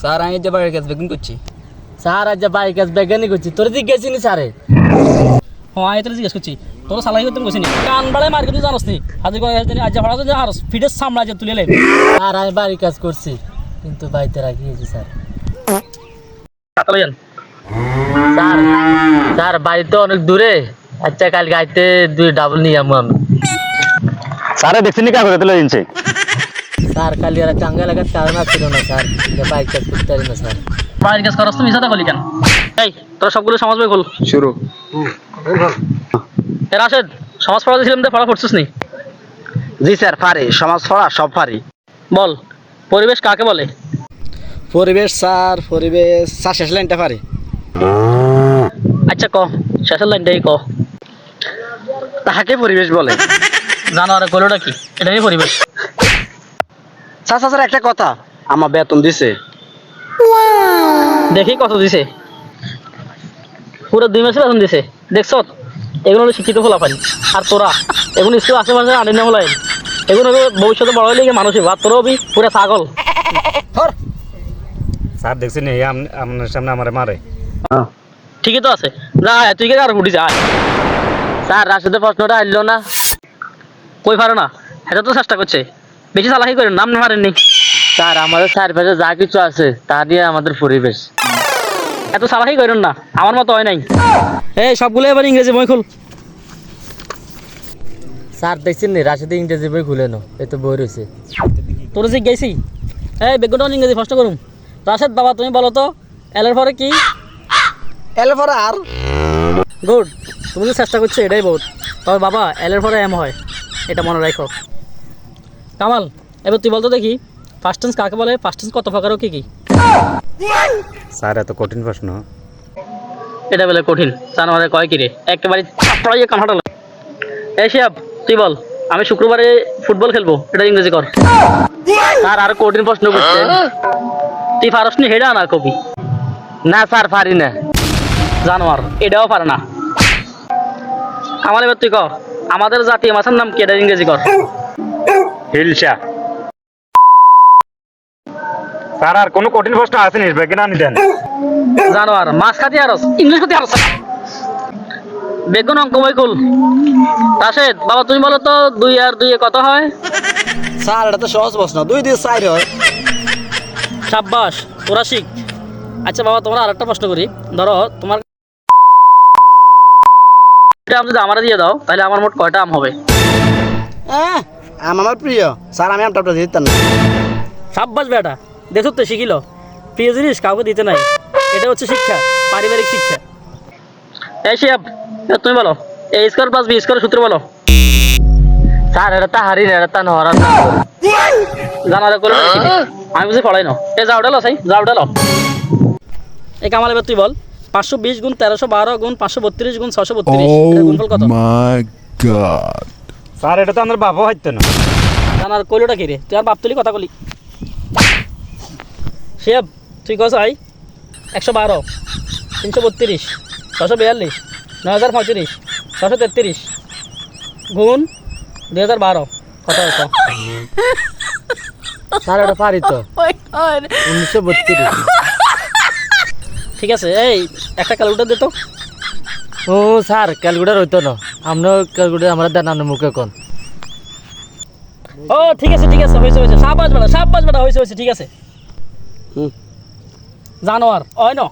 Sir আমি যে করছি। স্যার আজ কাজ বেগানি করছি। তোর দিক গেছি নি স্যারে। হ্যাঁ আমি তোর জিজ্ঞেস করছি। তোর সালাই করতে বসে নি কান বাড়ায় মার কিন্তু জানোস নি। হাজির করে আসতে আজ ভাড়া তো আর ফিটের সামলা যে তুলে লাই আর আমি বাড়ির কাজ করছি। কিন্তু বাড়িতে রাখিয়েছি স্যার। স্যার স্যার বাড়ি তো অনেক দূরে। আচ্ছা কাল গাইতে দুই ডাবল নিয়ে যাব আমি। সারে দেখছি নি কাগজে তুলে দিনছে। স্যার কালি আর চাঙ্গা লাগার কারণ ছিল না স্যার। বাইক কাজ করতে পারি না স্যার। বাড়ির কাজ করাস তো মিশাতে বলি কেন? এই তোরা সবগুলো সমাজ বই খোল। শুরু। এ রাশেদ সমাজ পড়া দিয়েছিলাম তো পড়া পড়ছিস নি? জি স্যার পারি। সমাজ পড়া সব পারি। বল পরিবেশ কাকে বলে? পরিবেশ স্যার পরিবেশ। স্যার শেষ লাইনটা পারি। আচ্ছা ক শেষের লাইনটাই ক। তাহাকে পরিবেশ বলে। জানো আর কলোটা কি এটাই পরিবেশ? স্যার স্যার একটা কথা। আমার বেতন দিছে। দেখি কত দিছে। পুরো দুই মাসের বেতন দিছে। দেখছ? এগুলো হলো শিক্ষিত ফলাফল। আর তোরা এগুলো স্কুল আশেপাশে আনি না হলাই এগুলো ভবিষ্যতে বড় হলে মানুষই ভাত তোরাও বি পুরো ছাগল। স্যার দেখছি নি আপনার সামনে আমারে মারে। ঠিকই তো আছে। যা তুই কে আর উঠি যা। আয়। স্যার রাশেদের প্রশ্নটা আসলো না। কই পারে না? এটা তো চেষ্টা করছে। বেশি চালাকি করে নাম না মারেননি? স্যার আমাদের চারপাশে যা কিছু আছে তা দিয়ে আমাদের পরিবেশ। এত চালাকি করেন না আমার মতো হয় নাই। এই সবগুলো এবার ইংরেজি বই খুল। স্যার দেখছেন নি? রাশেদে ইংরেজি বই খুলে নো এ তো বই রয়েছে। তোর যে গেছি। এই বেগুনটা ইংরেজি ফার্স্ট করুম। রাশেদ বাবা তুমি বলো তো এলের পরে কি? এলে পরে আর? গুড তুমি যে চেষ্টা করছ এটাই বহুত। তবে বাবা এলের পরে এম হয় এটা মনে রাখো। কামাল এবার তুই বলতো দেখি ফার্স্ট টেন্স কাকে বলে ফার্স্ট টেন্স কত প্রকার ও কি কি? স্যার এত কঠিন প্রশ্ন। এটা বলে কঠিন। জানো আমাদের কয় কিরে একেবারে চাপড়াইয়ে কাম হাঁটালো এই শিয়াব তুই বল আমি শুক্রবারে ফুটবল খেলব এটা ইংরেজি কর। স্যার আর কঠিন প্রশ্ন করছে। তুই পারস নি হেডা না কবি? না স্যার পারি না। জানোয়ার এটাও পারে না। কামাল এবার তুই ক আমাদের জাতীয় মাছের নাম কি এটা ইংরেজি কর। হিলসা স্যার আর কোনো কঠিন প্রশ্ন আসেনি বেগে না দেন। জানোয়ার মাছ খাতি আরস ইংলিশ খাতি আরস। বেগুন অঙ্ক বই কুল রাশেদ বাবা তুমি বলো তো দুই আর দুই এ কত হয়? স্যার এটা তো সহজ প্রশ্ন। দুই দিয়ে চার হয়। সাব্বাস তোরা শিখ আচ্ছা বাবা তোমরা আরেকটা প্রশ্ন করি। ধরো তোমার আম যদি আমার দিয়ে দাও তাহলে আমার মোট কয়টা আম হবে? আহ, আম আমার প্রিয়। স্যার আমি আমটা আপনার দিতাম না। সাব্বাস বেটা দেখো তো শিখিল। প্রিয় জিনিস কাউকে দিতে নাই। এটা হচ্ছে শিক্ষা পারিবারিক শিক্ষা। এই শিয়াব তুমি বলো। A square plus B square সূত্র বলো। স্যার এটা তা হারি এটা তা নহরা জানারে করে আমি বুঝি পড়াই না। এ যাও ডালো সাই। যাও ডালো এই কামাল এবার তুই বল। পাঁচশো বিশ গুণ তেরোশো বারো গুণ পাঁচশো বত্রিশ গুণ ছশো বত্রিশ। এটার গুণফল কত? my god. স্যার এটা তো আমার বাবা হইতো না। জানার কইলোটা কি রে? তুই আর বাপ তুলি কথা কলি। শিয়াব তুই কস আই? একশো বারো তিনশো বত্রিশ ছশো বিয়াল্লিশ নয় হাজার পঁয়ত্রিশ ছশো তেত্রিশ। গুণ দুই হাজার বারো। কত হতো স্যার এটা পারি তো। উনিশশো বত্রিশ। ঠিক আছে এই একটা ক্যালকুলেটার দে তো। ও স্যার ক্যালকুলেটার হইতো না। আপনার ক্যালকুলেটার আমরা দানানো মুখে কোন ও ঠিক আছে ঠিক আছে হয়েছে হয়েছে। সাবাস বেটা সাবাস বেটা হয়েছে হয়েছে ঠিক আছে। জানোয়ার হয় ন।